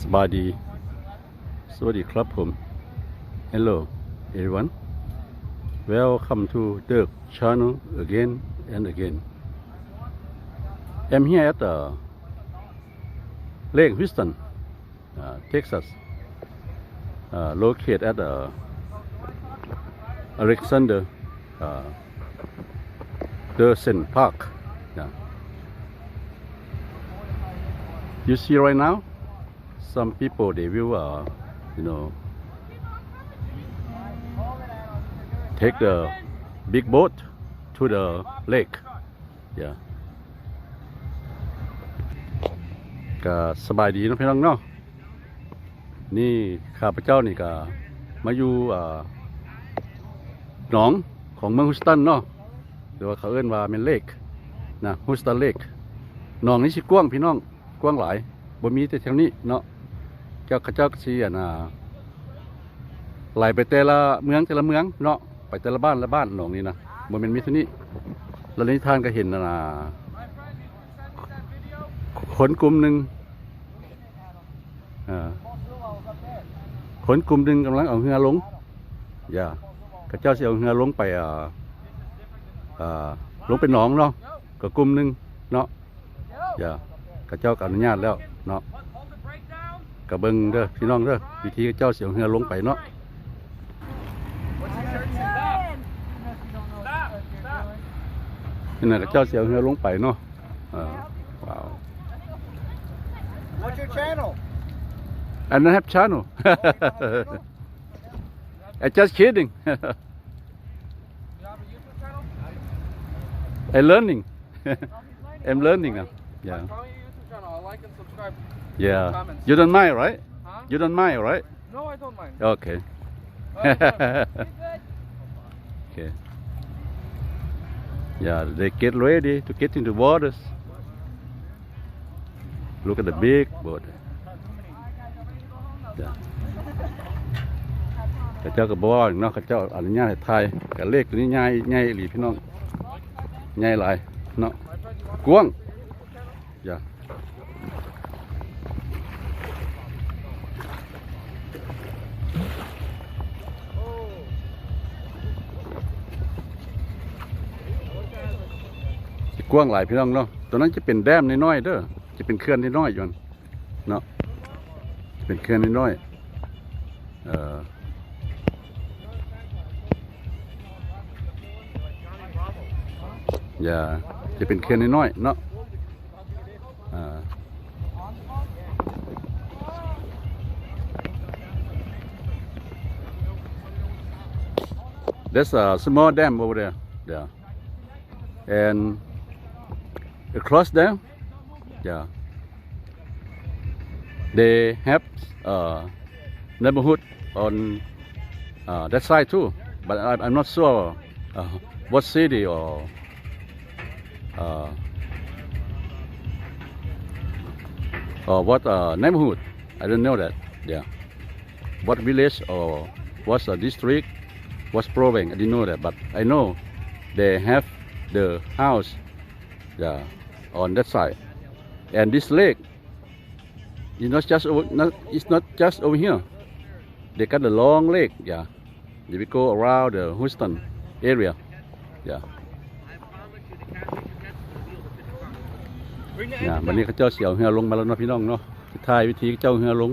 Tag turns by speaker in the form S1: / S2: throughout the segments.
S1: สบายดี สวัสดีครับผม Hello everyone Welcome to Dirk channel again and again I'm here at uh, Lake Houston uh, Texas uh, located at uh, Alexander uh, Dersen Park yeah. you see right now Some people they will uh, you know take the big boat to the lake yeah ก็สบายดีนะพี่น้องเนาะนี่ข้าพเจ้านี่ก็มาอยู่หนองของเมืองฮุสตันเนาะหรือว่าเขาเอิ้นว่าเป็นเลกนะฮุสตันเลกหนองนี้สิกว้างพี่น้องกว้างหลายบ่มีแต่แถวนี้เนาะ จ้าข้าเจ้าก็สิอะนะไหลไปแต่ละเมืองแต่ละเมืองเนาะไปแต่ละบ้านละบ้านหนองนี้นะบ่แม่นมีเท่นี้แล้วนิทานก็เห็นนะนะคนกลุ่มหนึ่งอ่าคนกลุ่มหนึ่งกำลังเอาเรือลงอย่าข้าเจ้าสิเอาเรือลงไปอ่าอ่าลงไปหนองเนาะก็กลุ่มหนึ่งเนาะอย่าข้าเจ้าก็อนุญาตแล้วเนาะ ก็เบิ่งเด้อพี่น้องเด้อวิธีข้าเจ้าเสียเรือลงไปเนาะนี่นะข้าเจ้าเสียเรือลงไปเนาะเออว้าว
S2: What's your channel?
S1: I don't have channel I just kidding I learning I'm learning uh, yeah
S3: Follow your YouTube channel. I like and subscribe.
S1: yeah
S3: Comments.
S1: you don't mind right
S3: Huh?
S1: you don't mind right
S3: No, I don't mind.
S1: okay
S3: Oh, good.
S1: okay yeah they get ready to get into waters look at the big boat yeah ข้าเจ้าก็บอกว่าเนาะข้าเจ้าอนุญาตให้ถ่ายกับเลขตัวนี้ใหญ่ใหญ่อีหลีพี่น้องใหญ่หลายเนาะกว้างอย่าสิ กว้างหลายพี่น้องเนาะตัวนั้นจะเป็นแดมน้อยๆเด้อ จะเป็นเขื่อนน้อยๆอยู่นเนาะ เป็นเขื่อนน้อยๆเอ่ออย่าจะเป็นเขื่อนน้อยๆเนาะ There's a small dam over there. Yeah. And across there, yeah. They have uh, neighborhood on uh, that side too, but I, I'm not sure uh, what city or uh, or what uh, neighborhood. I don't know that. Yeah. What village or what uh, district, what province. I didn't know that, but I know they have the house yeah, on that side. And this lake is not just over, not, it's not just over here. They got the long lake. Yeah. They will go around the Houston area. Yeah. เนี่ยวันนี้เขาเจ้าเสียวเหือลงมาแล้วเนาะพี่น้องเนาะถ่ายวิธีเจ้าเหือลง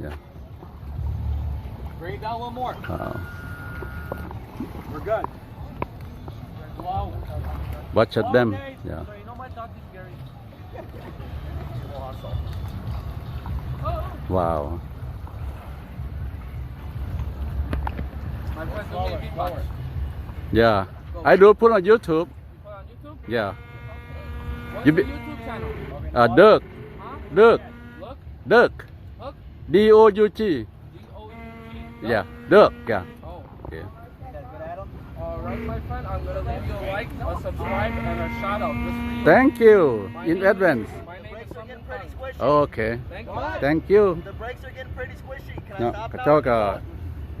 S3: Bring it down a little more.
S1: อ่า
S3: We're good. Wow.
S1: watch at them
S3: Okay,
S1: yeah
S3: So you know my dog is Gary.
S1: wow
S3: My friend do me a beatbox.
S1: yeah I do put on YouTube
S3: You put on YouTube?
S1: yeah
S3: What's
S1: You be-
S3: YouTube channel?
S1: uh, Dirk
S3: Huh?
S1: Dirk
S3: Look.
S1: Dirk
S3: Look.
S1: Yeah, duck, yeah.
S3: Oh.
S1: Yeah.
S3: Alright my friend, I'm gonna leave you a like, a subscribe, and a shout out. You.
S1: Thank you,
S3: my
S1: in advance.
S2: Oh,
S1: okay.
S3: Thank you.
S1: Thank you.
S2: The brakes are getting pretty squishy. Can
S1: no, I
S2: stop now?
S1: Ka,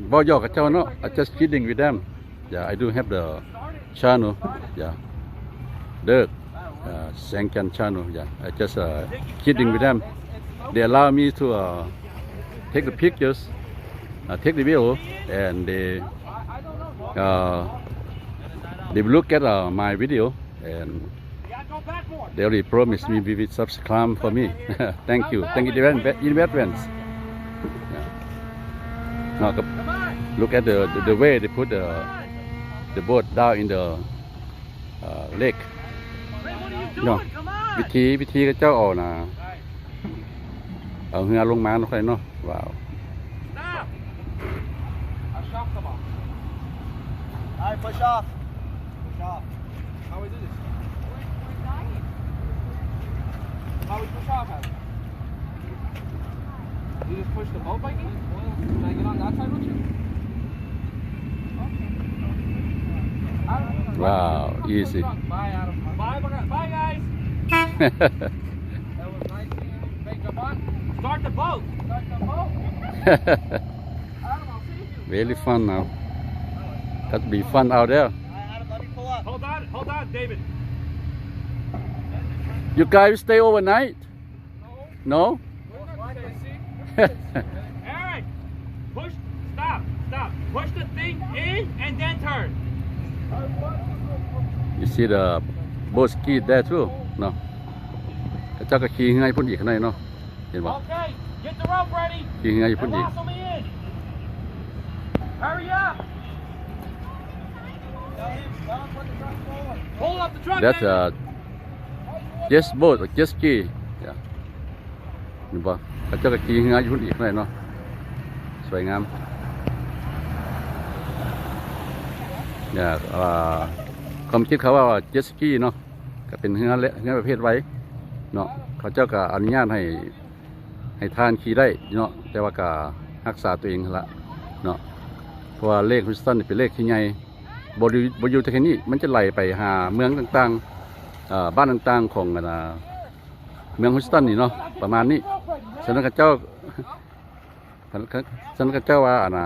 S1: boyo kacau no. I just kidding with them. Yeah, I do have the channel. Yeah, the uh, channel. Yeah, I just uh, kidding with them. They allow me to uh, take the pictures. take the video, and they uh, they will look at uh, my video and they already promised me they will subscribe for me. thank you, thank you in advance. in advance. Yeah. Now,ก็ look at the, the the way they put the the boat down in the uh, lake. No. วิธีวิธีก็เจ้าเออกนะเอาเรือลงมาเนาะค่อยเนาะว้าว
S2: Push off. Push off.
S3: How we do this? How we push off, Adam? You just push the boat, Mikey? Can I get on that side with you? Adam,
S1: Wow, easy.
S3: Bye, Adam. Bye, bye, bye, guys. That was nice seeing you. Hey, Javon, start the boat. Start the boat. Adam, I'll save you.
S1: Very fun now. Got to be fun out there.
S2: All right, Adam, let me pull up.
S3: Hold on, hold on, David.
S1: You guys stay overnight? No?
S3: Eric, push, stop, stop. Push the thing in and then turn.
S1: you see the boat ski there too เนาะกระเจ้าก็ขี่เงยพุ่นอีกข้างในเนาะเห็นบ่
S3: Okay, get the rope ready
S1: ขี่เงยพุ่น
S3: and
S1: อีก
S3: lasso me in. Hurry up.
S1: That's a jet boat or jet ski yeah เห็นบ่กระเจ้าก็ขี่เงยพุ่นอีกข้างในเนาะ สวยงาม เนี่ยความคิดเขาว่าเจ็ตสกีเนาะ ก็เป็นเรือเละเรือประเภทไว้ เนาะ เขาเจ้าก็อนุญาตให้ให้ทานขี่ได้เนาะ แต่ว่าก็รักษาตัวเองละเนาะ เพราะว่าเลขฮิสตันเป็นเลขที่ใหญ่ บริบริยูแต่แค่นี้มันจะไหลไปหาเมืองต่างๆบ้านต่างๆของเมืองฮุสตันนี่เนาะประมาณนี้ฉะนั้นข้าเจ้าฉะนั้นข้าเจ้าว่าอ่านะ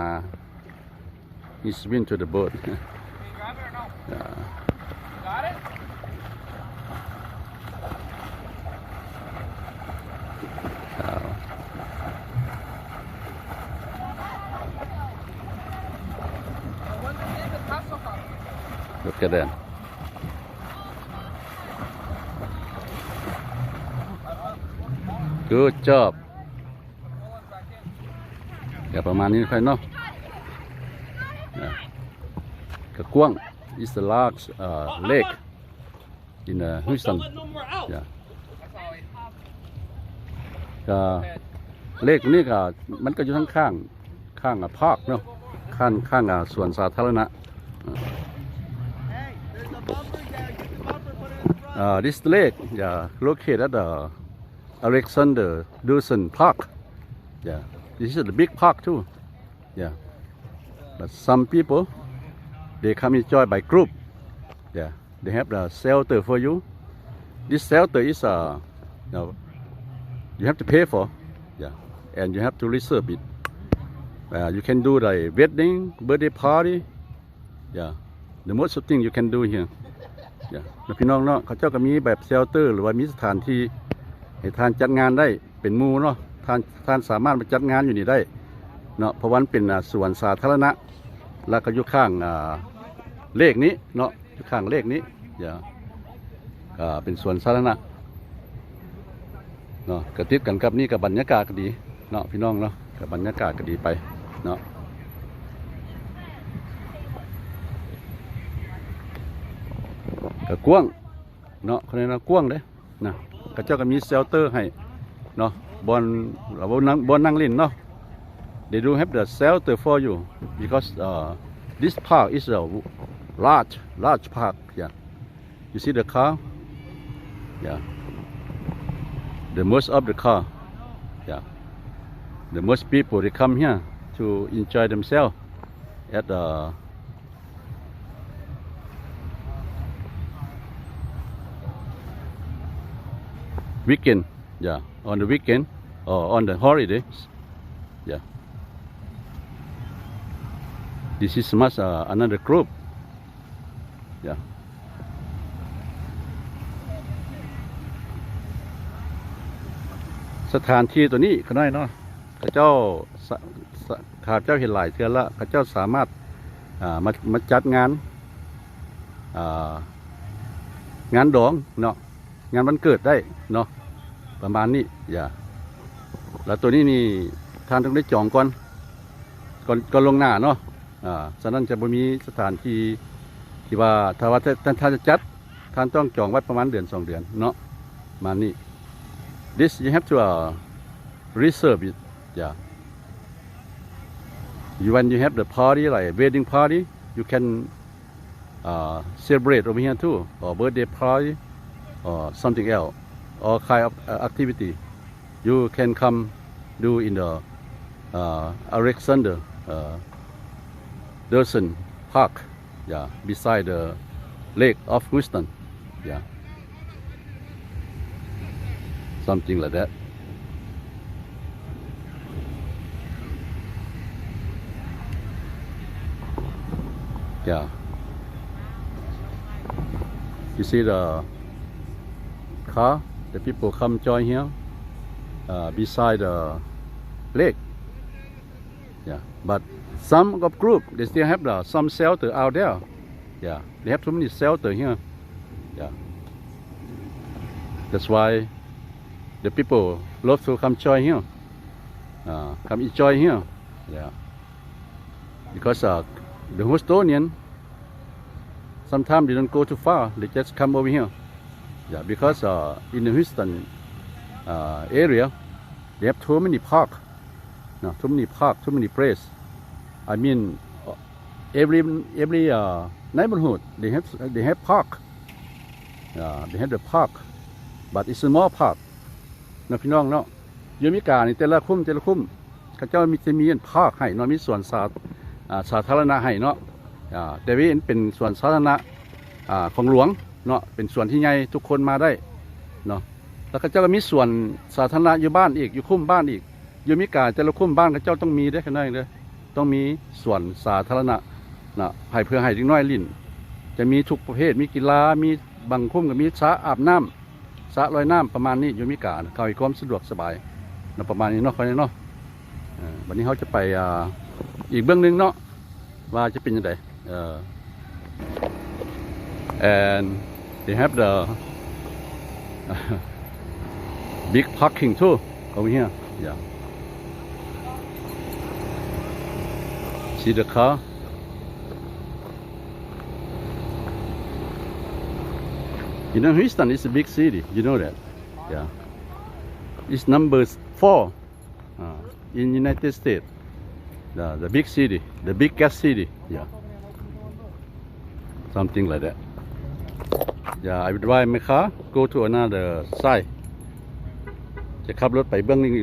S1: is win to the boat
S3: Can you grab it or no?
S1: Yeah.
S3: Got it?
S1: Uh,
S3: When did David จ
S1: ริญกูจบอย่าประมาณนี้ใครเนาะกระกวง is the large uh, lake in uh, Houston yeah เลขนี้ก็มันก็อยู่ทั้งข้างข้างอะพักเนาะข้างข้างอะส่วนสาธารณะ Uh, this lake, yeah, located at the Alexander Dawson Park. Yeah, this is the big park too. Yeah, but some people they come enjoy by group. Yeah, they have the shelter for you. This shelter is uh, you, know, you have to pay for. Yeah, and you have to reserve it. Uh, you can do the wedding, birthday party. Yeah, the most of thing you can do here. แล้วพี่น้องเนาะเขาเจ้าก็มีแบบเชลเตอร์ หรือว่ามีสถานที่ให้ทานจัดงานได้เป็นมู่เนาะทานทานสามารถมาจัดงานอยู่นี่ได้เนาะเพราะวันเป็นอ่าสวนสาธารณะ แล้วก็อยู่ข้างเลขนี้เนาะอยู่ข้างเลขนี้อย่าอ่าเป็นสวนสาธารณะเนาะกระติดกันกับนี่กับบรรยากาศก็ดีเนาะพี่น้องเนาะกับบรรยากาศก็ดีไปเนาะ ก็กว้างเนาะคนนี้นะกว้างเด้นะก็เจ้าก็มีเชลเตอร์ให้เนาะบอลเราบอลนั่งบอลนั่งเล่นเนาะ they do have the shelter for you because uh, this park is a large large park yeah you see the car yeah the most of the car yeah the most people they come here to enjoy themselves at the weekend yeah on the weekend or on the holidays yeah this is much uh, another group yeah สถานที่ตัวนี้ก็น้อยเนาะข้าเจ้าข้าเจ้าเห็นหลายเทือละข้าเจ้าสามารถมามาจัดงานางานดองเนาะ งานวันเกิดได้เนาะประมาณนี้อย่า แล้วตัวนี้นี่ท่านต้องได้จองก่อนก่อนก่อนลงหน้าเนาะอ่าฉะนั้นจะบ่มีสถานที่ที่ว่าถ้าว่าท่านท่านจะจัดท่านต้องจองไว้ประมาณเดือนสองเดือนเนาะมานี่ this you have to uh, reserve it yeah you when you have the party like wedding party you can uh, celebrate over here too or birthday party or something else or kind of uh, activity you can come do in the uh, Alexander uh, Park yeah beside the lake of Houston yeah something like that. Yeah. You see the car, the people come join here uh, beside the lake. Yeah, but some of group they still have the some shelter out there. Yeah, they have so many shelter here. Yeah, that's why the people love to come join here, uh, come enjoy here. Yeah, because uh, the Houstonian sometimes they don't go too far; they just come over here. Yeah, because uh, in the Houston uh, area, they have too many park, no, too many park, too many place. I mean, uh, every every uh, neighborhood they have they have park. Uh, they have the park, but it's a small park. นะพี่น้องเนาะยูมิกานี่แต่ละคุ้มแต่ละคุ้มเขาเจ้ามีจะมีอันภาคให้เนาะมีส่วนสาสาธารณะให้เนาะแต่ว่าเป็นส่วนสาธารณะของหลวง เนาะเป็นส่วนที่ใหญ่ทุกคนมาได้เนาะแล้วเขาเจ้าก็มีส่วนสาธารณะอยู่บ้านอีกอยู่คุ้มบ้านอีกอยูอเมิกาแต่ละคุ้มบ้านเขาเจ้าต้องมีได้ขนาดเลยต้องมีส่วนสาธารณะนะให้เพื่อให้เด็กน้อยลิ้นจะมีทุกประเภทมีกีฬามีบางคุ้มก็มีสระอาบน้ำสระลอยน้ำประมาณนี้อยู่มิกาเขาให้ความสะดวกสบายนะประมาณนี้เนาะคนนี้เนาะวันนี้เขาจะไปอีกเบื้องหนึงเนาะว่าจะเป็นยังไงเออ and they have the big parking too over here yeah see the car You know, Houston is a big city. You know that? Yeah. It's number four uh, in United States. The, the big city, the biggest city. Yeah. Something like that. Yeah, I would drive my car, go to another side. จะขับรถไปเบื้องหนึง